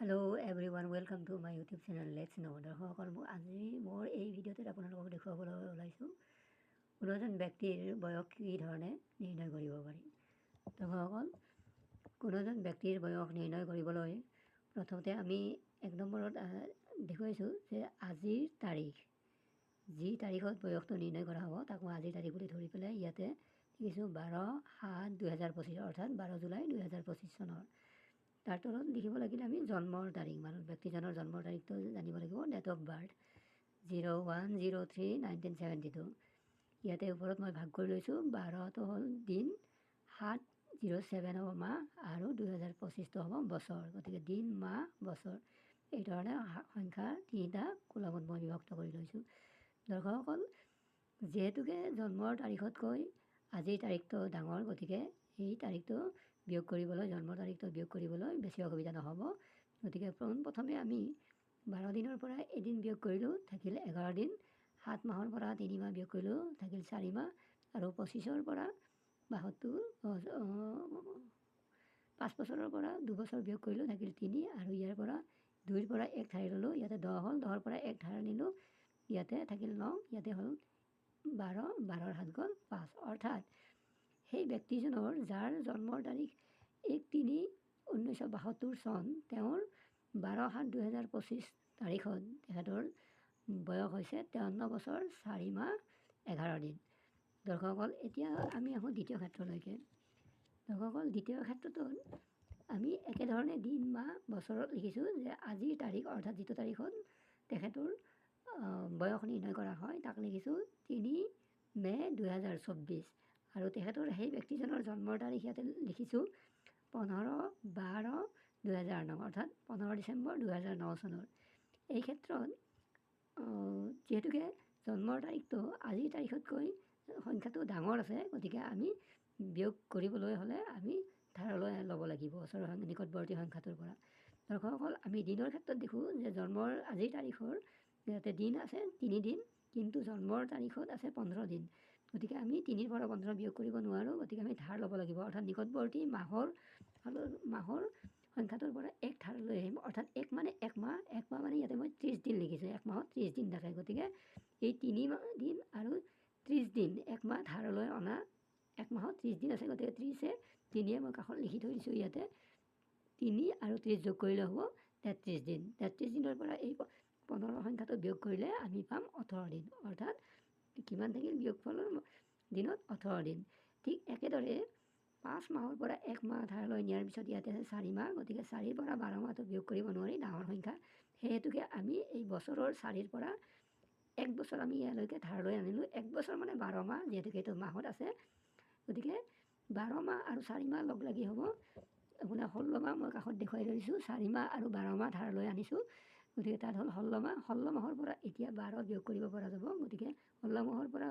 Hello' everyone welcome to my YouTube channel let's ন দৰ্শকসকল মোক আজি মোৰ এই ভিডিঅ'টোত আপোনালোকক দেখুৱাবলৈ ওলাইছোঁ। কোনো এজন ব্যক্তিৰ বয়স কি ধৰণে নিৰ্ণয় কৰিব পাৰি? দৰ্শকসকল কোনো এজন ব্যক্তিৰ বয়স নিৰ্ণয় কৰিবলৈ প্ৰথমতে আমি এক নম্বৰত দেখুৱাইছোঁ যে আজিৰ তাৰিখ। যি তাৰিখত বয়সটো নিৰ্ণয় কৰা হ'ব তাক মই আজিৰ তাৰিখ বুলি ধৰি পেলাই ইয়াতে লিখিছোঁ বাৰ সাত দুহেজাৰ পঁচিছ অৰ্থাৎ বাৰ জুলাই দুহেজাৰ পঁচিছ চনৰ। তাৰ তলত লিখিব লাগিলে আমি জন্মৰ তাৰিখ মানুহ ব্যক্তিজনৰ জন্মৰ তাৰিখটো জানিব লাগিব date of birth zero' one zero' three nineteen seventy two ইয়াতে ওপৰত মই ভাগ কৰি লৈছোঁ বাৰটো হ'ল দিন সাত জিৰ' ছেভেন হ'ব মাহ আৰু দুহেজাৰ পঁচিছটো হ'ব বছৰ গতিকে দিন মাহ বছৰ। এইধৰণে সংখ্যা তিনিটা কোলামত মই বিভক্ত কৰি লৈছোঁ। দৰ্শকসকল যিহেতুকে জন্মৰ তাৰিখতকৈ আজিৰ তাৰিখটো ডাঙৰ গতিকে এই তাৰিখটো বিয়োগ কৰিবলৈ জন্মৰ তাৰিখটো বিয়োগ কৰিবলৈ বেছি অসুবিধা নহ'ব। গতিকে পোনপ্ৰথমে আমি বাৰ দিনৰ পৰা এদিন বিয়োগ কৰিলোঁ থাকিল এঘাৰ দিন। সাত মাহৰ পৰা তিনি মাহ বিয়োগ কৰিলোঁ থাকিল চাৰি মাহ। আৰু পঁচিছৰ পৰা বাসত্তৰ পাঁচ বছৰৰ পৰা দুবছৰ বিয়োগ কৰিলোঁ থাকিল তিনি। আৰু ইয়াৰ পৰা দুইৰ পৰা এক ঠাই ল'লোঁ ইয়াতে দহ হ'ল। দহৰ পৰা এক ঠাই নিলোঁ ইয়াতে থাকিল ন। ইয়াতে হ'ল বাৰ বাৰৰ সাত গ'ল পাঁচ। অৰ্থাৎ সেই ব্যক্তিজনৰ যাৰ জন্মৰ তাৰিখ এক তিনি ঊনৈছশ বাসত্তৰ চন তেওঁৰ বাৰ সাত দুহেজাৰ পঁচিছ তাৰিখত তেখেতৰ বয়স হৈছে তেৱন্ন বছৰ চাৰি মাহ এঘাৰ দিন। দৰ্শকসকল এতিয়া আমি আহোঁ দ্বিতীয় ক্ষেত্ৰলৈকে। দৰ্শকসকল দ্বিতীয় ক্ষেত্ৰটোত আমি একেধৰণে দিন মাহ বছৰত লিখিছোঁ যে আজিৰ তাৰিখ অৰ্থাৎ যিটো তাৰিখত তেখেতৰ বয়স নিৰ্ণয় কৰা হয় তাক লিখিছোঁ তিনি মে' দুহেজাৰ চৌব্বিছ। আৰু তেখেতৰ সেই ব্যক্তিজনৰ জন্মৰ তাৰিখ ইয়াতে লিখিছোঁ পোন্ধৰ বাৰ দুহেজাৰ ন অৰ্থাৎ পোন্ধৰ ডিচেম্বৰ দুহেজাৰ ন চনৰ। এই ক্ষেত্ৰত যিহেতুকে জন্মৰ তাৰিখটো আজিৰ তাৰিখতকৈ সংখ্যাটো ডাঙৰ আছে গতিকে আমি বিয়োগ কৰিবলৈ হ'লে আমি ধাৰলৈ ল'ব লাগিব ওচৰৰ নিকটৱৰ্তী সংখ্যাটোৰ পৰা। দৰ্শকসকল আমি দিনৰ ক্ষেত্ৰত দেখোঁ যে জন্মৰ আজিৰ তাৰিখৰ ইয়াতে দিন আছে তিনিদিন কিন্তু জন্মৰ তাৰিখত আছে পোন্ধৰ দিন। গতিকে আমি তিনিৰ পৰা পোন্ধৰ বিয়োগ কৰিব নোৱাৰোঁ গতিকে আমি ধাৰ ল'ব লাগিব। অৰ্থাৎ নিকটৱৰ্তী মাহৰ মাহৰ সংখ্যাটোৰ পৰা এক ধাৰ লৈ আহিম। অৰ্থাৎ এক মানে এক মাহ এক মাহ মানে ইয়াতে মই ত্ৰিছ দিন লিখিছোঁ এক মাহত ত্ৰিছ দিন থাকে। গতিকে এই তিনি দিন আৰু ত্ৰিছ দিন এক মাহ ধাৰলৈ অনা এক মাহত ত্ৰিছ দিন আছে। গতিকে ত্ৰিছে তিনিয়ে মই কাষত লিখি থৈ দিছোঁ ইয়াতে। তিনি আৰু ত্ৰিছ যোগ কৰিলে হ'ব তেত্ৰিছ দিন। তেত্ৰিছ দিনৰ পৰা এই পোন্ধৰ সংখ্যাটো বিয়োগ কৰিলে আমি পাম ওঠৰ দিন। অৰ্থাৎ কিমান থাকিল বিয়োগফলৰ দিনত ওঠৰ দিন। ঠিক একেদৰে পাঁচ মাহৰ পৰা এক মাহ ধাৰলৈ নিয়াৰ পিছত ইয়াতে আছে চাৰি মাহ গতিকে চাৰিৰ পৰা বাৰ মাহটো বিয়োগ কৰিব নোৱাৰি ডাঙৰ সংখ্যা। সেই হেতুকে আমি এই বছৰৰ চাৰিৰ পৰা এক বছৰ আমি ইয়ালৈকে ধাৰলৈ আনিলোঁ। এক বছৰ মানে বাৰ মাহ যিহেতুকে এইটো মাহত আছে। গতিকে বাৰ মাহ আৰু চাৰি মাহ লগ লাগি হ'ব। আপোনাৰ ষোল্ল মাহ মই কাষত দেখুৱাই ধৰিছোঁ চাৰি মাহ আৰু বাৰ মাহ ধাৰলৈ আনিছোঁ। গতিকে তাত হ'ল ষোল্ল মাহ ষোল্ল মাহৰ পৰা এতিয়া বাৰ বিয়োগ কৰিব পৰা যাব গতিকে ষোল্ল মাহৰ পৰা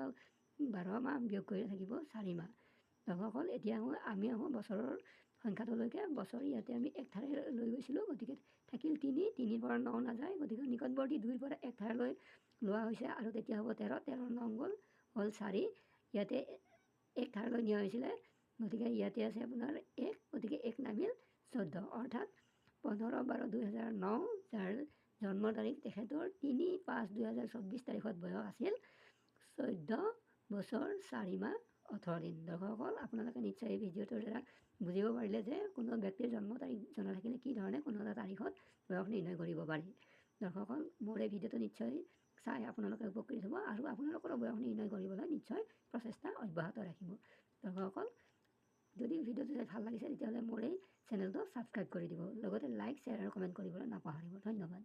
বাৰ মাহ বিয়োগ কৰি থাকিব চাৰি মাহ। দৰ্শকসকল এতিয়া আহোঁ আমি আহোঁ বছৰৰ সংখ্যাটোলৈকে বছৰ ইয়াতে আমি এক ঠাইৰ লৈ গৈছিলোঁ গতিকে থাকিল তিনি তিনিৰ পৰা ন নাযায় গতিকে নিকটৱৰ্তী দুইৰ পৰা এক ঠাইলৈ লোৱা হৈছে আৰু তেতিয়া হ'ব তেৰ তেৰ নং গ'ল হ'ল চাৰি ইয়াতে এক ঠাইলৈ নিয়া হৈছিলে গতিকে ইয়াতে আছে আপোনাৰ এক গতিকে এক নামিল চৈধ্য অৰ্থাৎ পোন্ধৰ বাৰ দুহেজাৰ ন যাৰ জন্ম তাৰিখ তেখেতৰ তিনি পাঁচ দুহেজাৰ চৌব্বিছ তাৰিখত বয়স আছিল। চৈধ্য বছৰ চাৰি মাহ ওঠৰ দিন। দৰ্শকসকল আপোনালোকে নিশ্চয় এই ভিডিঅ'টোৰ দ্বাৰা বুজিব পাৰিলে যে কোনো ব্যক্তিৰ জন্ম তাৰিখ জনা থাকিলে কি ধৰণে কোনো এটা তাৰিখত বয়স নিৰ্ণয় কৰিব পাৰি। দৰ্শকসকল মোৰ এই ভিডিঅ'টো নিশ্চয় চাই আপোনালোকে উপকৃত হ'ব আৰু আপোনালোকৰ বয়স নিৰ্ণয় কৰিবলৈ নিশ্চয় প্ৰচেষ্টা অব্যাহত ৰাখিব। দৰ্শকসকল যদি ভিডিঅ'টো চাই ভাল লাগিছে তেতিয়াহ'লে মোৰ এই চেনেলটো ছাবস্ক্ৰাইব কৰি দিব। লগতে লাইক শ্বেয়াৰ আৰু কমেণ্ট কৰিবলৈ নাপাহৰিব। ধন্যবাদ।